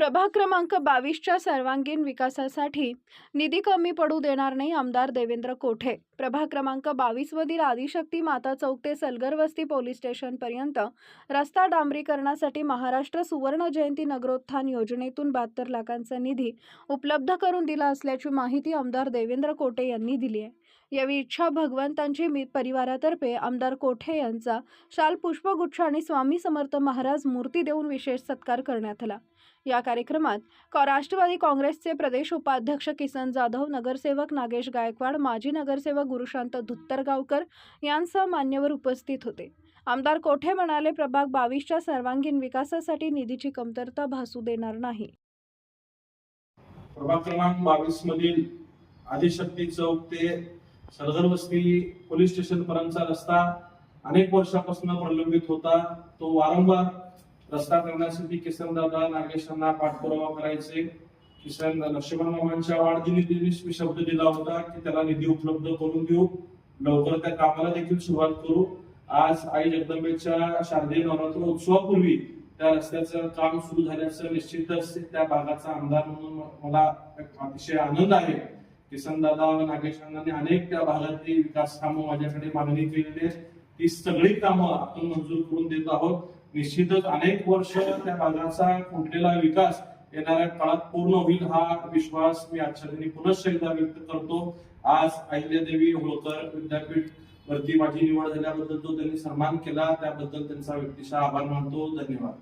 प्रभाग क्रमांक बावीसच्या सर्वांगीण विकासासाठी निधी कमी पडू देणार नाही आमदार देवेंद्र कोठे. प्रभाग क्रमांक बावीसमधील आदिशक्ती माता चौक ते सलगर वस्ती पोलीस स्टेशनपर्यंत रस्ता डांबरीकरणासाठी महाराष्ट्र सुवर्ण जयंती नगरोत्थान योजनेतून बहात्तर लाखांचा निधी उपलब्ध करून दिला असल्याची माहिती आमदार देवेंद्र कोटे यांनी दिली आहे. यावेळी इच्छा भगवंतांची मी परिवारातर्फे आमदार कोठे यांचा शाल पुष्पगुच्छ आणि स्वामी समर्थ महाराज मूर्ती देऊन विशेष सत्कार करण्यात आला. या कार्यक्रमात राष्ट्रवादी काँग्रेसचे प्रदेश उपाध्यक्ष किसन जाधव नगरसेवक नागेश गायकवाड माजी नगरसेवक गुरुशांत धुत्तरगावकर यांसह मान्यवर उपस्थित होते. आमदार कोठे म्हणाले प्रभाग बावीसच्या सर्वांगीण विकासासाठी निधीची कमतरता भासू देणार नाही. प्रभाग क्रमांक बावीस मधील आदिशक्ती चौक ते सलगर वस्ती पोलीस स्टेशन पर्यंतचा रस्ता अनेक वर्षापासून प्रलंबित होता. तो वारंवार रस्ता करण्यासाठी किसनदादा नागेशांना पाठपुरावा करायचे. किसन लक्ष्मण मामांच्या वाढदिवशी मी शब्द दिला होता की त्याला निधी उपलब्ध करून देऊ. लवकर त्या कामाला देखील सुरुवात करू. आज आई जगदंबेच्या शारदीय नवरात्र उत्सवापूर्वी त्या रस्त्याचं काम सुरू झाल्याचं निश्चितच त्या भागाचा आमदार म्हणून मला अतिशय आनंद आहे. किसन दादा नागेश अनेक त्या भागातली विकास कामं माझ्याकडे मागणी केलेली आहेत. ती सगळी कामं आपण मंजूर करून देत आहोत. निश्चितच अनेक वर्ष त्या भागाचा कुठलेला विकास येणाऱ्या काळात पूर्ण होईल हा विश्वास मी आजच्या दिनी पुनश्च एकदा व्यक्त करतो. आज अहिल्यादेवी होळकर विद्यापीठ वरती माझी निवड झाल्याबद्दल तो त्यांनी सन्मान केला. त्याबद्दल त्यांचा व्यक्तिशः आभार मानतो. धन्यवाद.